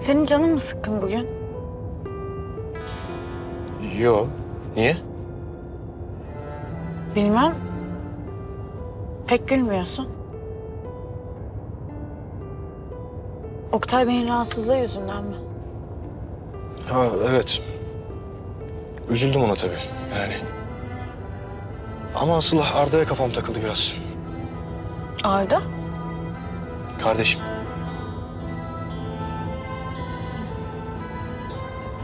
Senin canın mı sıkkın bugün? Yo. Niye? Bilmem. Pek gülmüyorsun. Oktay Bey'in rahatsızlığı yüzünden mi? Ha evet. Üzüldüm ona tabii yani. Ama asıl Arda'ya kafam takıldı biraz. Arda? Kardeşim.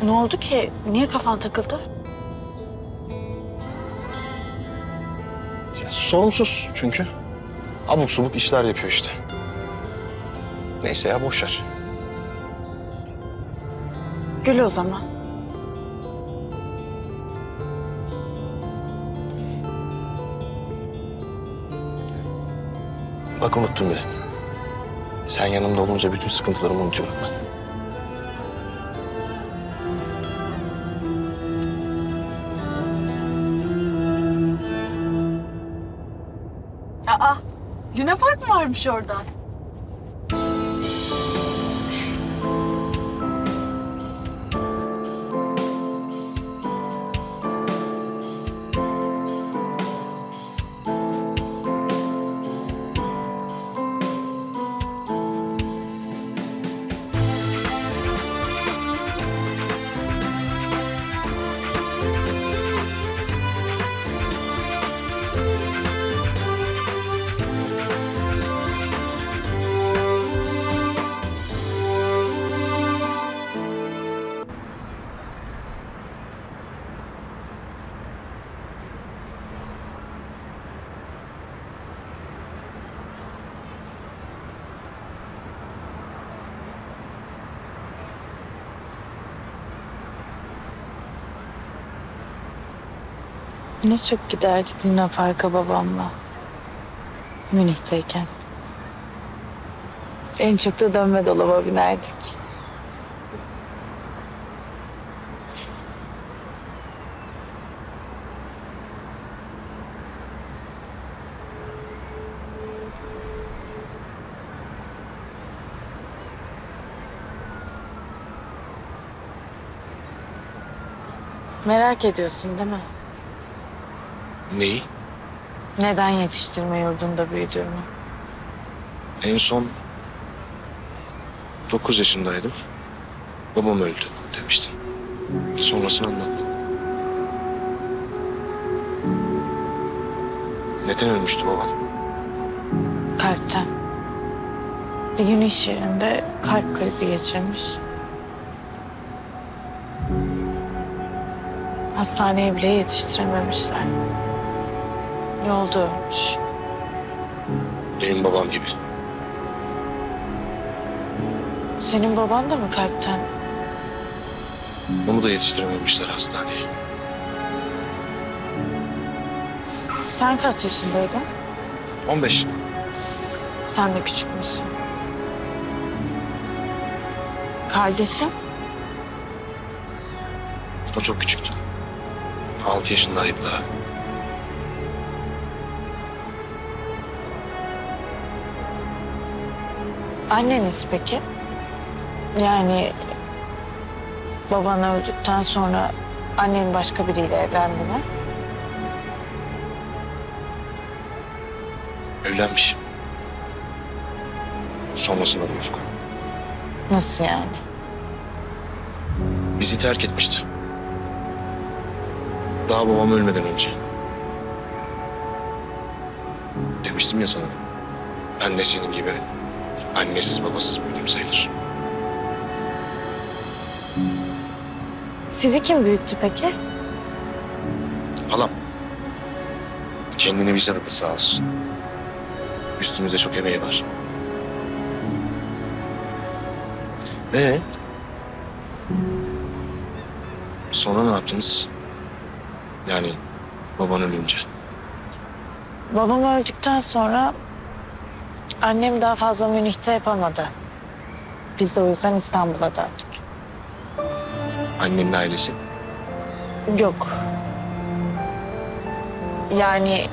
Ne oldu ki? Niye kafan takıldı? Ya, sorumsuz çünkü. Abuk subuk işler yapıyor işte. Neyse ya boş ver. Gül o zaman. Bak unuttum bile. Sen yanımda olunca bütün sıkıntılarımı unutuyorum ben. Park mı Ne çok giderdik Luna Park'a babamla. Münih'teyken. En çok da dönme dolaba binerdik. Merak ediyorsun değil mi? Neyi? Neden yetiştirme yurdunda büyüdüğümü? En son 9 yaşındaydım. Babam öldü demiştin. Sonrasını anlattın. Neden ölmüştü baban? Kalpten. Bir gün iş yerinde kalp krizi geçirmiş. Hastaneye bile yetiştirememişler. Yolda ölmüş. Benim babam gibi. Senin baban da mı kalpten? Onu da yetiştirememişler hastaneye. Sen kaç yaşındaydın? 15. Sen de küçük müsün? Kardeşin? O çok küçüktü. 6 yaşındaydı daha. Anneniz peki? Yani baban öldükten sonra annen başka biriyle evlendi mi? Evlenmiş. Sonrasında bulduk. Nasıl yani? Bizi terk etmişti. Daha babam ölmeden önce. Demiştim ya sana. Ben de senin gibi annesiz babasız büyüdüm sayılır. Sizi kim büyüttü peki? Halam. Kendini bize adadı sağ olsun. Üstümüzde çok emeği var. Ee? Sonra ne yaptınız? Yani baban ölünce. Babam öldükten sonra Annem daha fazla Münih'te yapamadı. Biz de o yüzden İstanbul'a döndük. Annenin ailesi? Yok. Yani...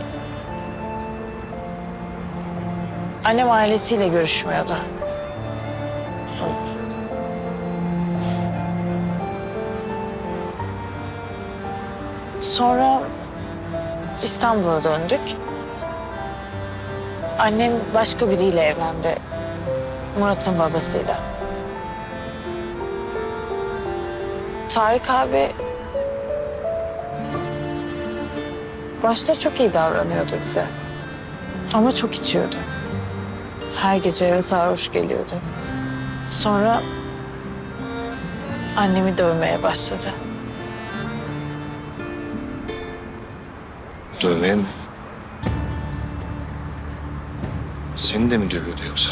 Annem ailesiyle görüşmüyordu. Sonra İstanbul'a döndük. Annem başka biriyle evlendi. Murat'ın babasıyla. Tarık abi başta çok iyi davranıyordu bize. Ama çok içiyordu. Her gece eve sarhoş geliyordu. Sonra annemi dövmeye başladı. Dövmeye mi? Seni de mi dövüyordu yoksa?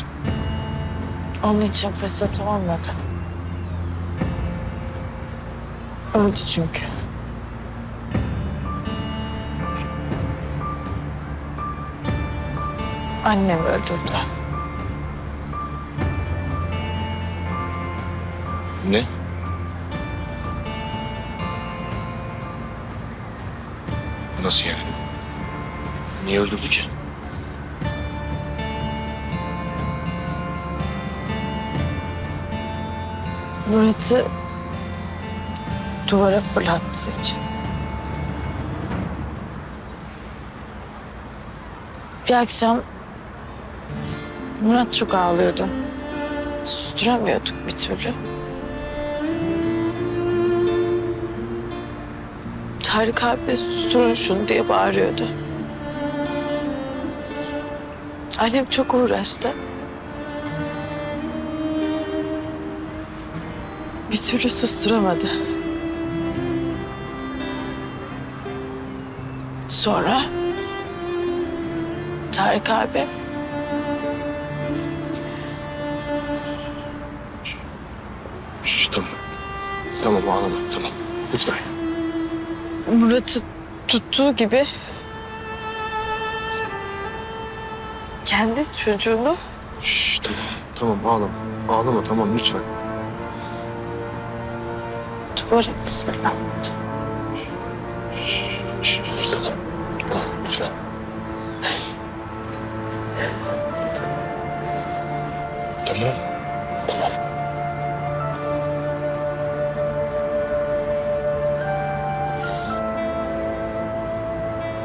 Onun için fırsatı olmadı. Öldü çünkü. Annem öldürdü. Ne? Nasıl yani? Niye öldürdü ki? Murat'ı duvara fırlattığı için. Bir akşam Murat çok ağlıyordu. Susturamıyorduk bir türlü. Tarık abi susturun şunu diye bağırıyordu. Annem çok uğraştı. Bir türlü susturamadı. Sonra Tarık abi Şş, tamam. Tamam ağlama tamam. Lütfen. Murat'ı tuttuğu gibi kendi çocuğunu Şş, tamam. Tamam ağlama. Ağlama tamam lütfen. Tamam. Tamam lütfen. Tamam. Tamam.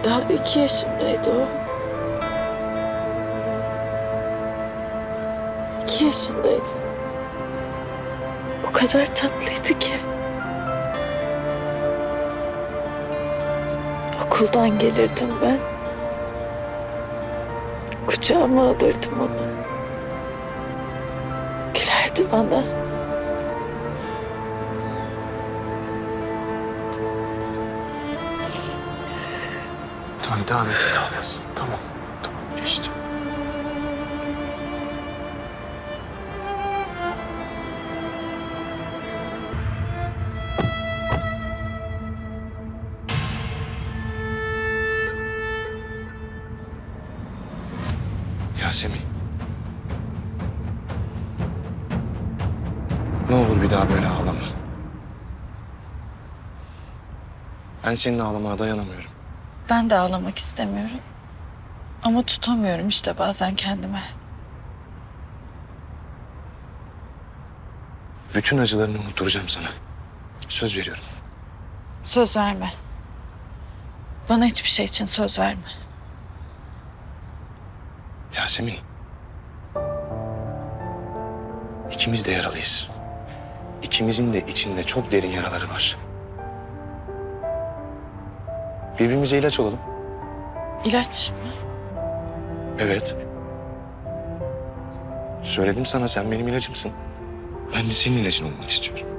Daha iki yaşındaydı o. İki yaşındaydı. O kadar tatlıydı ki. Okuldan gelirdim ben. Kucağıma alırdım onu. Gülerdi bana. Tamam devam et. Tamam. Tamam geçti. Yasemin. Ne olur bir daha böyle ağlama. Ben senin ağlamaya dayanamıyorum. Ben de ağlamak istemiyorum. Ama tutamıyorum işte bazen kendime. Bütün acılarını unutturacağım sana. Söz veriyorum. Söz verme. Bana hiçbir şey için söz verme. Yasemin. İkimiz de yaralıyız. İkimizin de içinde çok derin yaraları var. Birbirimize ilaç olalım. İlaç mı? Evet. Söyledim sana sen benim ilacımsın. Ben de senin ilacın olmak istiyorum.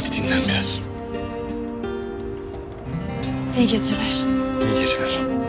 Hadi dinlen biraz. İyi geceler. İyi geceler.